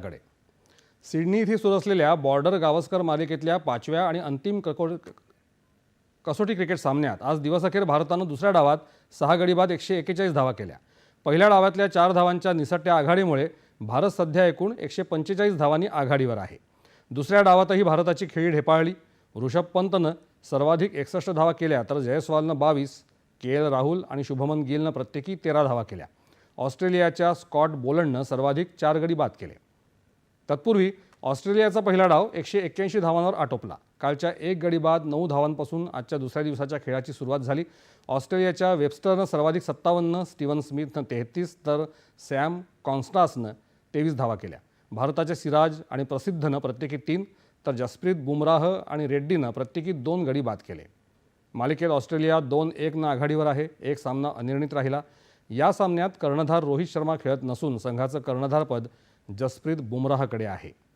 कडे सिडनी इथे सुरू असलेल्या बॉर्डर गावस्कर मालिकेतल्या पाचव्या आणि अंतिम कको कसोटी क्रिकेट सामन्यात आज दिवसअखेर भारतानं दुसऱ्या डावात सहा गडी बाद एकशे एकेचाळीस धावा केल्या. पहिल्या डावातल्या चार धावांच्या निसटत्या आघाडीमुळे भारत सध्या एकूण एकशे पंचेचाळीस धावांनी आघाडीवर आहे. दुसऱ्या डावातही भारताची खेळी ढेपाळली. ऋषभ पंतनं सर्वाधिक एकसष्ट धावा केल्या तर जयस्वालनं बावीस के एल राहुल आणि शुभमन गिलनं प्रत्येकी तेरा धावा केल्या. ऑस्ट्रेलियाच्या स्कॉट बोलंडनं सर्वाधिक चार गडी बाद केले. तत्पूर्वी ऑस्ट्रेलियाचा पहिला डाव एकशे एक्क्याऐंशी धावांवर आटोपला. कालच्या एक गडी बाद नऊ धावांपासून आजच्या दुसऱ्या दिवसाच्या खेळाची सुरुवात झाली. ऑस्ट्रेलियाच्या वेबस्टरनं सर्वाधिक सत्तावन्न स्टीवन स्मिथनं तेहतीस तर सॅम कॉन्स्टासनं तेवीस धावा केल्या. भारताच्या सिराज आणि प्रसिद्धनं प्रत्येकी तीन तर जसप्रीत बुमराह आणि रेड्डीनं प्रत्येकी दोन गडी बाद केले. मालिकेत ऑस्ट्रेलिया दोन एकनं आघाडीवर आहे एक सामना अनिर्णित राहिला. या सामन्यात कर्णधार रोहित शर्मा खेळत नसून संघाचं कर्णधारपद जसप्रीत बुमराहकडे आहे.